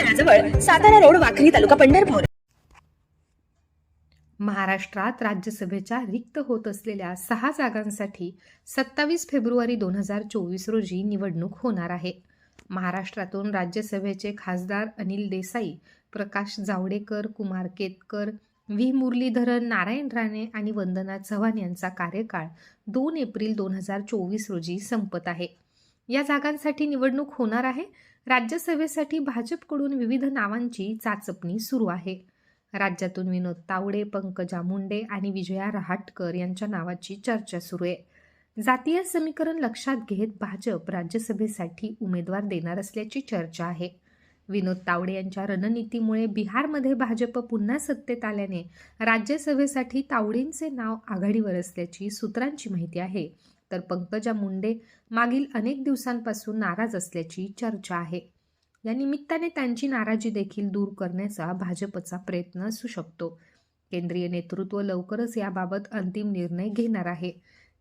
तळाजवळ Satara road Wakhari तालुका पंढरपूर. महाराष्ट्रात राज्यसभेच्या रिक्त होत असलेल्या सहा जागांसाठी सत्तावीस फेब्रुवारी दोन हजार चोवीस रोजी निवडणूक होणार आहे. महाराष्ट्रातून राज्यसभेचे खासदार अनिल देसाई प्रकाश जावडेकर कुमार केतकर व्ही. मुरलीधरन नारायण राणे आणि वंदना चव्हाण यांचा कार्यकाळ दोन एप्रिल दोन हजार चोवीस रोजी संपत आहे. या जागांसाठी निवडणूक होणार आहे. राज्यसभेसाठी भाजपकडून विविध नावांची चाचपणी सुरू आहे. राज्यातून विनोद तावडे पंकजा मुंडे आणि विजया रहाटकर यांच्या नावाची चर्चा सुरू आहे. जातीय समीकरण लक्षात घेत भाजप राज्यसभेसाठी उमेदवार देणार असल्याची चर्चा आहे. विनोद तावडे यांच्या रणनीतीमुळे बिहारमध्ये भाजप पुन्हा सत्तेत आल्याने राज्यसभेसाठी तावडेंचे नाव आघाडीवर असल्याची सूत्रांची माहिती आहे. तर पंकजा मुंडे मागील अनेक दिवसांपासून नाराज असल्याची चर्चा आहे. या निमित्ताने त्यांची नाराजी देखील दूर करण्याचा भाजपचा प्रयत्न असू शकतो. केंद्रीय नेतृत्व लवकरच याबाबत अंतिम निर्णय घेणार आहे.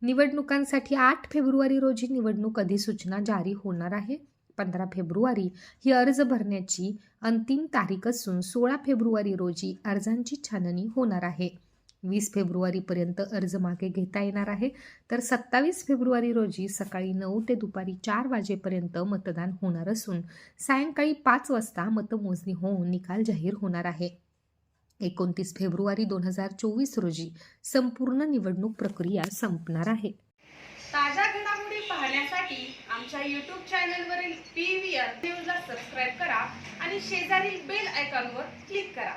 निवडणुकांसाठी आठ फेब्रुवारी रोजी निवडणूक अधिसूचना जारी होणार आहे. पंधरा फेब्रुवारी ही अर्ज भरण्याची अंतिम तारीख असून सोळा फेब्रुवारी रोजी अर्जांची छाननी होणार आहे. वीस फेब्रुवारीपर्यंत अर्ज मागे घेता येणार आहे. तर सत्तावीस फेब्रुवारी रोजी सकाळी नऊ ते दुपारी चार वाजेपर्यंत मतदान होणार असून सायंकाळी पाच वाजता मतमोजणी होऊन निकाल जाहीर होणार आहे. एकोणतीस फेब्रुवारी दोन हजार चोवीस रोजी संपूर्ण निवडणूक प्रक्रिया संपणार आहे. ताज्या घडामोडी पाहण्यासाठी आमच्या यूट्यूब चॅनलवरील पी व्ही आर न्यूजला सबस्क्राईब करा आणि शेजारील बेल आयकॉनवर क्लिक करा.